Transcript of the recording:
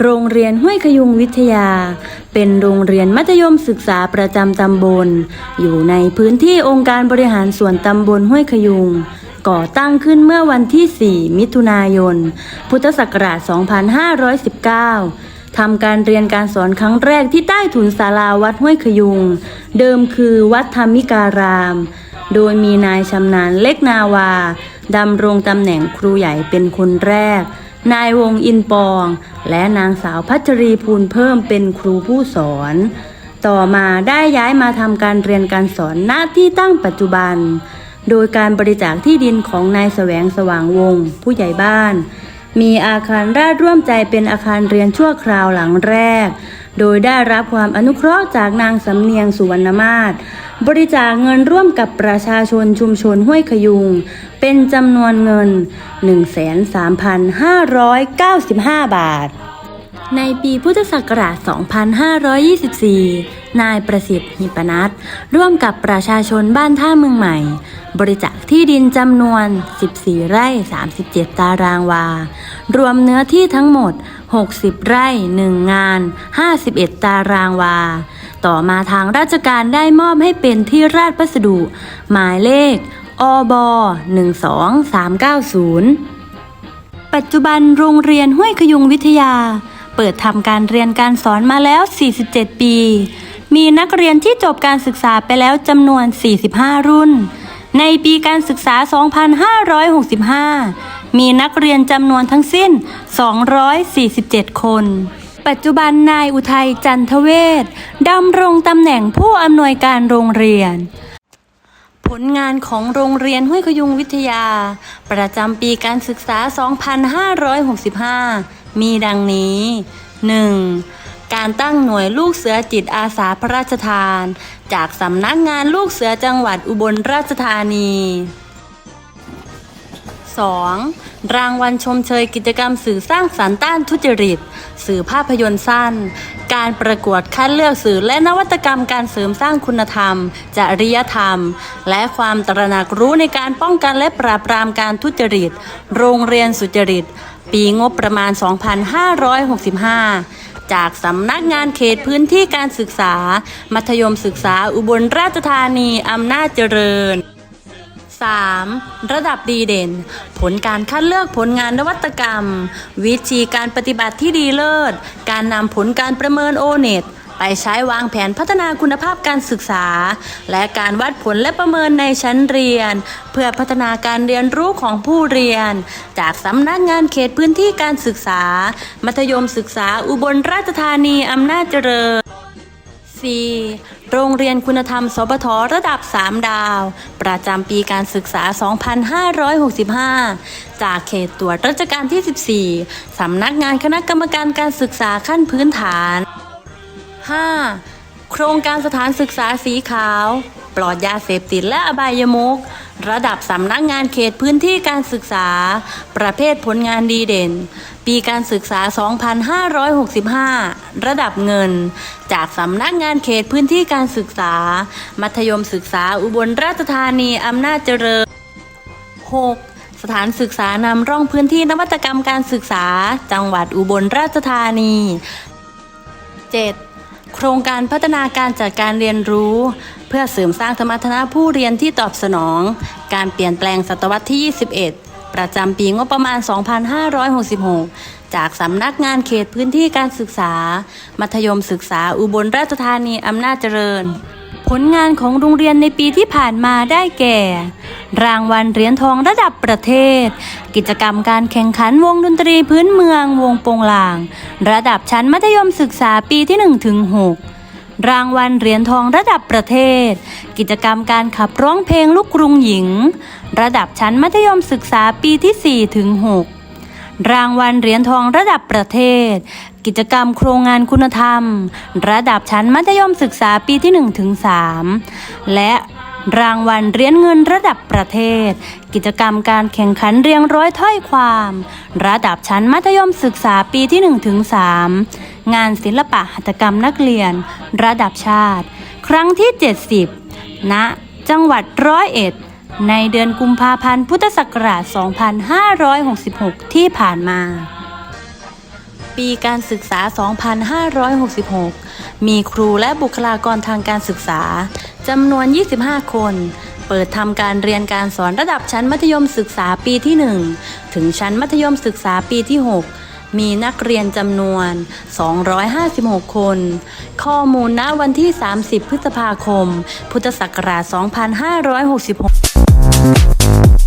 โรงเรียนห้วยขยุงวิทยา เป็นโรงเรียนมัธยมศึกษาประจำตำบล อยู่ในพื้นที่องค์การบริหารส่วนตำบลห้วยขยุง ก่อตั้งขึ้นเมื่อวันที่ 4 มิถุนายน พุทธศักราช 2519 ทำการเรียนการสอนครั้งแรกที่ใต้ถุนศาลาวัดห้วยขยุง เดิมคือวัดธรรมิการาม โดยมีนายชำนาญเล็กนาวาดำรงตำแหน่งครูใหญ่เป็นคนแรก นายวงอินปอง และนางสาวพัชรีภูลเพิ่มเป็นครูผู้สอน ต่อมาได้ย้ายมาทำการเรียนการสอนณที่ตั้งปัจจุบัน โดยการบริจาคที่ดินของนายแสวงสว่างวง ผู้ใหญ่บ้าน มีอาคารราชร่วมใจเป็นอาคารเรียนชั่วคราวหลังแรก โดยได้รับความอนุเคราะห์จากนางสำเนียงสุวรรณมาศบริจาคเงินร่วมกับประชาชนชุมชนห้วยขยุง เป็นจำนวนเงิน 13,595 บาท ในปีพุทธศักราช 2524 นายประสิทธิ์หิปนัทร่วมกับประชาชนบ้านท่าเมืองใหม่ บริจาคที่ดินจำนวน 14 ไร่ 37 ตารางวา รวมเนื้อที่ทั้งหมด 60 ไร่ 1 งาน 51 ตารางวา ต่อมาทางราชการได้มอบให้เป็นที่ราชพัสดุ หมายเลข อบ12390 ปัจจุบันโรงเรียนห้วยขยุงวิทยา เปิดทำการเรียนการสอนมาแล้ว 47 ปี มีนักเรียนที่จบการศึกษาไปแล้วจำนวน 45 รุ่น ในปีการศึกษา 2565 มีนักเรียนจำนวนทั้งสิ้น 247 คน ปัจจุบันนายอุทัยจันทเวศดำรงตำแหน่งผู้อำนวยการโรงเรียนผลงานของโรงเรียนห้วยขยุงวิทยา ประจำปีการศึกษา 2565 มีดังนี้ 1. การตั้งหน่วยลูกเสือจิตอาสาพระราชทาน จากสำนักงานลูกเสือจังหวัดอุบลราชธานี 2. รางวัลชมเชยกิจกรรมสื่อสร้างสรรค์ต้านทุจริต สื่อภาพยนตร์สั้น การประกวดคัดเลือกสื่อและนวัตกรรมการเสริมสร้างคุณธรรม จริยธรรม และความตระหนักรู้ในการป้องกันและปราบปรามการทุจริต โรงเรียนสุจริต ปีงบประมาณ 2565 จากสำนักงานเขตพื้นที่การศึกษา มัธยมศึกษาอุบลราชธานีอำนาจเจริญ 3. ระดับดีเด่น ผลการคัดเลือกผลงานนวัตกรรม วิธีการปฏิบัติที่ดีเลิศ การนำผลการประเมินโอเน็ต ไปใช้วางแผนพัฒนาคุณภาพการศึกษา และการวัดผลและประเมินในชั้นเรียน เพื่อพัฒนาการเรียนรู้ของผู้เรียน จากสำนักงานเขตพื้นที่การศึกษา มัธยมศึกษาอุบลราชธานีอำนาจเจริญ 4. โรงเรียนคุณธรรม สปทระดับ 3 ดาว ประจำปีการศึกษา 2565 จากเขตตรวจราชการที่ 14 สำนักงานคณะกรรมการการศึกษาขั้นพื้นฐาน 5. โครงการสถานศึกษาสีขาว ปลอดยาเสพติดและอบายมุก ระดับสำนักงานเขตพื้นที่การศึกษา ประเภทผลงานดีเด่น ปีการศึกษา 2565 ระดับเงิน จากสำนักงานเขตพื้นที่การศึกษา มัธยมศึกษาอุบลราชธานีอำนาจเจริญ 6. สถานศึกษานำร่องพื้นที่นวัตกรรมการศึกษา จังหวัดอุบลราชธานี 7. โครงการพัฒนาการจัดการเรียนรู้ เพื่อเสริมสร้างสมรรถนะผู้เรียนที่ตอบสนอง การเปลี่ยนแปลงศตวรรษที่ 21 ประจำปีงบประมาณ 2566 จากสำนักงานเขตพื้นที่การศึกษา มัธยมศึกษาอุบลราชธานีอำนาจเจริญ ผลงานของโรงเรียนในปีที่ผ่านมาได้แก่ รางวัลเหรียญทองระดับประเทศ กิจกรรมการแข่งขันวงดนตรีพื้นเมืองวงโปงลาง ระดับชั้นมัธยมศึกษาปีที่1ถึง6รางวัลเหรียญทองระดับประเทศ กิจกรรมการขับร้องเพลงลูกกรุงหญิง ระดับชั้นมัธยมศึกษาปีที่4ถึง6 รางวัลเหรียญทองระดับประเทศ กิจกรรมโครงงานคุณธรรม ระดับชั้นมัธยมศึกษาปีที่1ถึง3และรางวัลเหรียญเงินระดับประเทศ กิจกรรมการแข่งขันเรียงร้อยถ้อยความ ระดับชั้นมัธยมศึกษาปีที่1ถึง3งานศิลปะหัตถกรรมนักเรียน ระดับชาติ ครั้งที่ 70ณจังหวัดร้อยเอ็ด ในเดือนกุมภาพันธ์พุทธศักราช 2566 ที่ผ่านมา ปีการศึกษา 2566 มีครูและบุคลากรทางการศึกษาจำนวน 25 คน เปิดทำการเรียนการสอนระดับชั้นมัธยมศึกษาปีที่ 1 ถึงชั้นมัธยมศึกษาปีที่ 6 มีนักเรียนจำนวน 256 คน ข้อมูลณวันที่ 30 พฤษภาคม พุทธศักราช 2566